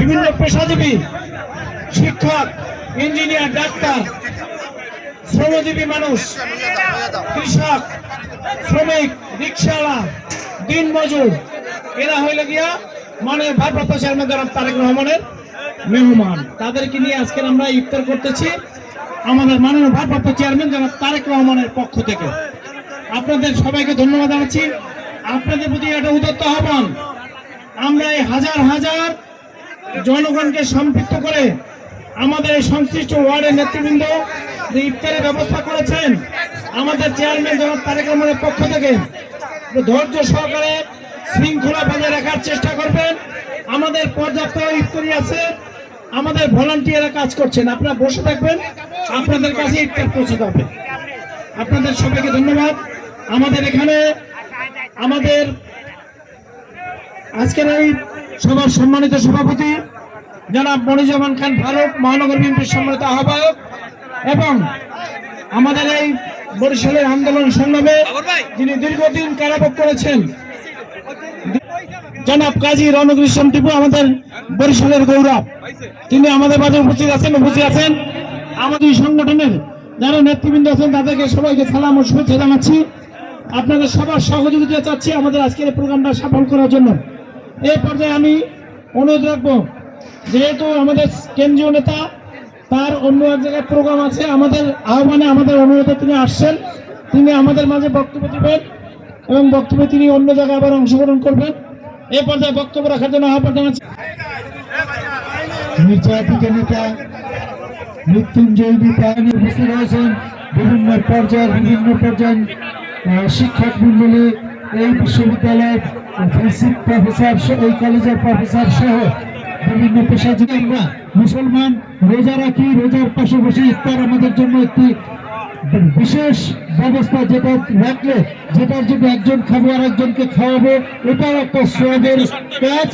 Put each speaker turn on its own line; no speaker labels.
বিভিন্ন পেশাজীবী শিক্ষক ইঞ্জিনিয়ার ডাক্তার শ্রমজীবী মানুষ কৃষক শ্রমিক রিক্সাওয়ালা দিন মজুর। এরা হইলে গিয়া মানে ভারপ্রাপ্ত চেয়ারম্যান জনাব তারেক রহমানের মেহমান। তাদেরকে নিয়ে আজকে আমরা ইফতার করতেছি আমাদের মাননীয় ভারপ্রাপ্ত চেয়ারম্যান জনাব তারেক রহমানের পক্ষ থেকে। আপনাদের সবাইকে ধন্যবাদ জানাচ্ছি। আপনাদের প্রতি একটা উদত্ত আহ্বান। আমরা এই হাজার হাজার জনগণকে সম্পৃক্ত করে আমাদের এই সংশ্লিষ্ট ওয়ার্ডের নেতৃবৃন্দ যে ইফতারের ব্যবস্থা করেছেন, আমাদের চেয়ারম্যান জনাব তারেক রহমানের পক্ষ থেকে ধৈর্য সহকারে শৃঙ্খলা বজায় রাখার চেষ্টা করবেন। আমাদের পর্যাপ্ত ইফতারি আছে, আমাদের ভলান্টিয়াররা কাজ করছেন। আপনারা বসে থাকবেন, আপনাদের কাছে ইফতার পৌঁছে যাবে আপনাদের সবাইকে ধন্যবাদ। আমাদের এখানে আমাদের আজকের এই সবার সম্মানিত সভাপতি জনাব মনিজামান খান ফারুক, মহানগর বিএনপির সম্মানিত আহ্বায়ক এবং আমাদের এই বরিশালের আন্দোলন সংগ্রামে যিনি দীর্ঘদিন কারাভোগ করেছেন, জনাব কাজী রণক ইসলাম টিপু, আমাদের বরিশালের গৌরব। তিনি আমাদের মাঝে উপস্থিত আছেন উপস্থিত আছেন। আমাদের সংগঠনের যারা নেতৃবৃন্দ আছেন, তাদেরকে সবাইকে সালাম ও শুভেচ্ছা জানাচ্ছি। আপনাদের সবার সহযোগিতা চাচ্ছি আমাদের আজকের প্রোগ্রামটা সফল করার জন্য। এই পর্যায়ে আমি অনুরোধ রাখব যেহেতু আমাদের কেন্দ্রীয় নেতা তার অন্য এক জায়গায় প্রোগ্রাম আছে আমাদের আহ্বানে আমাদের অনুরোধে তিনি আসছেন তিনি আমাদের মাঝে বক্তব্য দেবেন এবং বক্তব্যে তিনি অন্য জায়গায় আবার অংশগ্রহণ করবেন। এই পর্যায়ে বক্তব্য রাখার জন্য আহ্বান জানাচ্ছি।
নেতা মৃত্যুঞ্জয় বিভিন্ন পর্যায়ের বিভিন্ন পর্যায়ের আহ, শিক্ষক মন্ডলী এই বিশ্ববিদ্যালয়ের ফেসিক প্রফেসর এই কলেজের প্রফেসর সহ বিভিন্ন পেশাজীবী আমরা মুসলমান, রোজা রাখি, রোজার পাশাপাশি ইফতার আমাদের জন্য একটি বিশেষ ব্যবস্থা যেটা রাখলে, যেটার জন্য একজন খাব আর একজনকে খাওয়াবো, এটাও একটা সোয়াবের কাজ।